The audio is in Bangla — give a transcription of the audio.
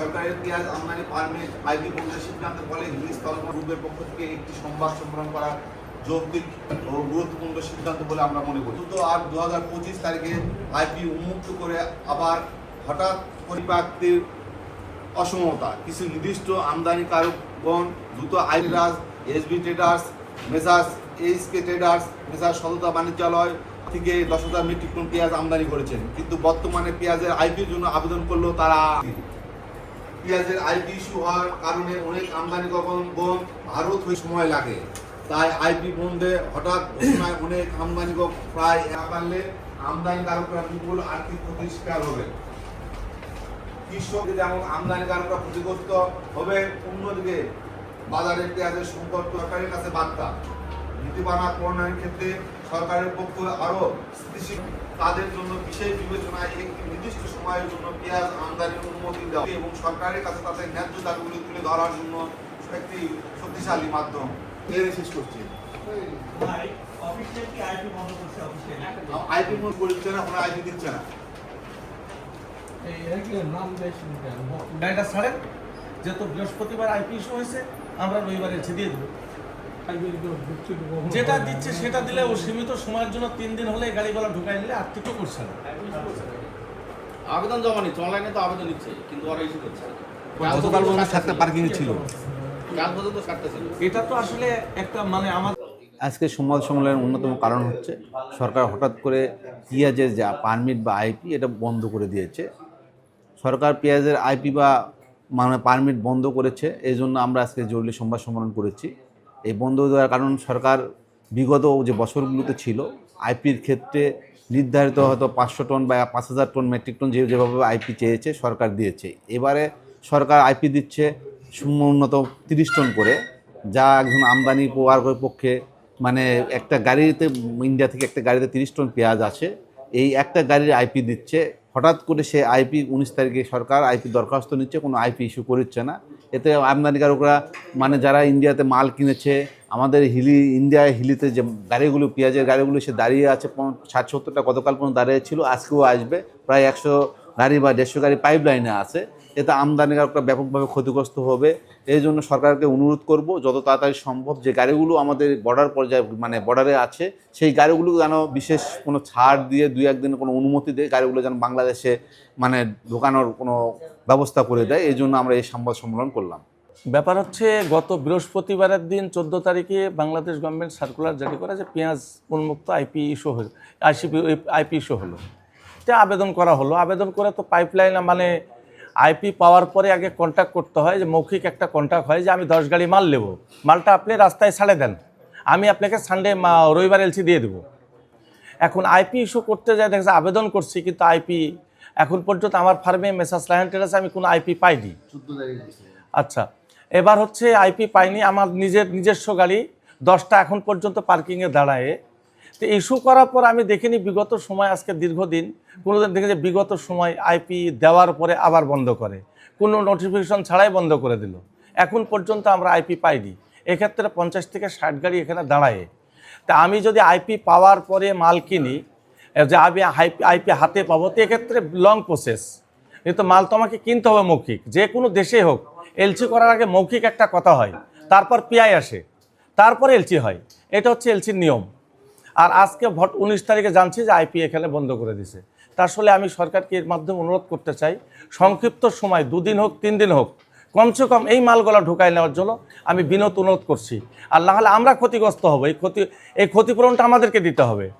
সরকারের পেঁয়াজ আমদানি পারমিট আইবি বন্ধের সিদ্ধান্তের ফলে হিলি স্থলবন গ্রুপের পক্ষ থেকে একটি সংবাদ সম্মেলন করার যৌক্তিক ও গুরুত্বপূর্ণ সিদ্ধান্ত বলে আমরা মনে করি। চোদ্দ আর দু হাজার পঁচিশ তারিখে আইপি উন্মুক্ত করে আবার হঠাৎ পরিপ্রাপ্তির অসমতা, কিছু নির্দিষ্ট আমদানিকারকগণ, দ্রুত Airaj SB traders messrs H K traders messrs সততা বাণিজ্যালয় থেকে দশ হাজার মেট্রিক টন পেঁয়াজ আমদানি করেছেন। কিন্তু বর্তমানে পেঁয়াজের আইপির জন্য আবেদন করলেও তারা পেঁয়াজের আইপি ইস্যু হওয়ার কারণে অনেক আমদানি আমদানিকারকগণ ভারত হয়ে সময় লাগে। তাই আইপি বন্ধে হঠাৎ ঘোষণায় অনেক আমদানিকক প্রায় না পারলে আমদানিকারকরা বিপুল আর্থিক ক্ষতির শিকার হবে। কৃষক যেমন আমদানিকারকরা ক্ষতিগ্রস্ত হবে, অন্যদিকে বাজারে পেঁয়াজের সংকট সরকারের কাছে বার্তা। নীতিমালা প্রণয়নের ক্ষেত্রে সরকারের পক্ষ আরও স্থিতিশীল। তাদের জন্য বিশেষ বিবেচনায় একটি নির্দিষ্ট সময়ের জন্য পেঁয়াজ আমদানির অনুমতি দেওয়া এবং সরকারের কাছে তাদের ন্যায্য দাবিগুলি তুলে ধরার জন্য একটি শক্তিশালী মাধ্যম। এর শেষ করছি। ভাই অফিস থেকে আইপি বন্ধ করছে আইপি মনে করছে না কোনো আইপি দিচ্ছে না। যেহেতু বৃহস্পতিবার আইপি ইস্যু হয়েছে আমরা রবিবার এসে দিয়ে দেবো। যেটা দিচ্ছে সেটা দিলে ও সীমিত সময়ের জন্য তিন দিন হলে গাড়িগুলো ঢুকাই নিলে আর কিছু করছে না। আবেদন জমা নিচ্ছে অনলাইনে তো আবেদন নিচ্ছে কিন্তু ওরা ইস্যু করছে। গতকাল পর্যন্ত সাতটা পার্কিং ছিল। কাল পর্যন্ত সাতটা ছিল। এটা তো আসলে একটা মানে আমার আজকে সংবাদ সম্মেলনের অন্যতম কারণ হচ্ছে সরকার হঠাৎ করে পেঁয়াজের যা পারমিট বা আইপি এটা বন্ধ করে দিয়েছে। সরকার পেঁয়াজের আইপি বা মানে পারমিট বন্ধ করেছে এই জন্য আমরা আজকে জরুরি সংবাদ সম্মেলন করেছি। এই বন্ধ দেওয়ার কারণ সরকার বিগত যে বছরগুলোতে ছিল, আইপির ক্ষেত্রে নির্ধারিত হয়তো পাঁচশো টন বা পাঁচ হাজার টন মেট্রিক টন যে যেভাবে আইপি চেয়েছে, সরকার দিয়েছে। এবারে সরকার আইপি দিচ্ছে উন্নত তিরিশ টন করে, যা একজন আমদানি পাওয়ার পক্ষে মানে একটা গাড়িতে, ইন্ডিয়া থেকে একটা গাড়িতে তিরিশ টন পেঁয়াজ আছে, এই একটা গাড়ির আইপি দিচ্ছে। হঠাৎ করে সে আইপি উনিশ তারিখে সরকার আইপি দরখাস্ত নিচ্ছে, কোনো আইপি ইস্যু করছে না। এতে আমদানিকারকরা মানে যারা ইন্ডিয়াতে মাল কিনেছে, আমাদের হিলি ইন্ডিয়ায় হিলিতে যে গাড়িগুলো, পেঁয়াজের গাড়িগুলো, সে দাঁড়িয়ে আছে ষাট সত্তরটা গতকাল পর্যন্ত দাঁড়িয়ে ছিল, আজকেও আসবে। প্রায় একশো গাড়ি বা দেড়শো গাড়ি পাইপ লাইনে আছে। এতে আমদানিকারকরা ব্যাপকভাবে ক্ষতিগ্রস্ত হবে। এই জন্য সরকারকে অনুরোধ করব, যত তাড়াতাড়ি সম্ভব যে গাড়িগুলো আমাদের বর্ডার পর্যায়ে মানে বর্ডারে আছে, সেই গাড়িগুলো যেন বিশেষ কোনো ছাড় দিয়ে দুই একদিন কোনো অনুমতি দেয়, গাড়িগুলো যেন বাংলাদেশে মানে ঢোকানোর কোনো ব্যবস্থা করে দেয়। এই জন্য আমরা এই সংবাদ সম্মেলন করলাম। ব্যাপার হচ্ছে, গত বৃহস্পতিবারের দিন চোদ্দ তারিখে বাংলাদেশ গভর্নমেন্ট সার্কুলার জারি করে যে পেঁয়াজ উন্মুক্ত আইপি ইস্যু হলো আইসিপি আইপি ইস্যু হলো। এটা আবেদন করা হলো। আবেদন করে তো পাইপলাইন মানে আইপি পাওয়ার পরে আগে কন্ট্যাক্ট করতে হয় যে মৌখিক একটা কন্ট্যাক্ট হয় যে আমি দশ গাড়ি মাল নেব। মালটা আপনি রাস্তায় ছাড়ে দেন। আমি আপনাকে সানডে রবিবার এলসি দিয়ে দেবো। এখন আইপি ইস্যু করতে যায় দেখা আবেদন করছি কিন্তু আইপি এখন পর্যন্ত আমার ফার্মে মেসাস লায়ন টেরাসে আমি কোনো আইপি পাইনি। আচ্ছা এবার হচ্ছে আইপি পাইনি আমার নিজের নিজস্ব গাড়ি দশটা এখন পর্যন্ত পার্কিংয়ে দাঁড়ায়। তো ইস্যু করার পর আমি দেখিনি বিগত সময়, আজকে দীর্ঘদিন। কোনোদিন দেখে যে বিগত সময় আইপি দেওয়ার পরে আবার বন্ধ করে। কোনো নোটিফিকেশন ছাড়াই বন্ধ করে দিল। এখন পর্যন্ত আমরা আইপি পাইনি। এক্ষেত্রে পঞ্চাশ থেকে ষাট গাড়ি এখানে দাঁড়ায়। তা আমি যদি আইপি পাওয়ার পরে মাল কিনি যে আমি আইপি হাতে পাবো, তো এক্ষেত্রে লং প্রসেস কিন্তু মাল তো আমাকে কিনতে হবে মৌখিক। যে কোনো দেশে হোক এলসি করার আগে মৌখিক একটা কথা হয়। তারপর পিআই আসে। তারপরে এলসি হয়। এটা হচ্ছে এলসির নিয়ম। আর আজকে ভোট উনিশ তারিখে জানছি যে আইপিএ খেলে বন্ধ করে দিছে। তা আসলে আমি সরকারকে এর মাধ্যমে অনুরোধ করতে চাই, সংক্ষিপ্ত সময়, দুদিন হোক, তিন দিন হোক, কমসে কম এই মালগুলো ঢুকাই নেওয়ার জন্য আমি বিনত অনুরোধ করছি। আর নাহলে আমরা ক্ষতিগ্রস্ত হব, এই ক্ষতি, এই ক্ষতিপূরণটা আমাদেরকে দিতে হবে।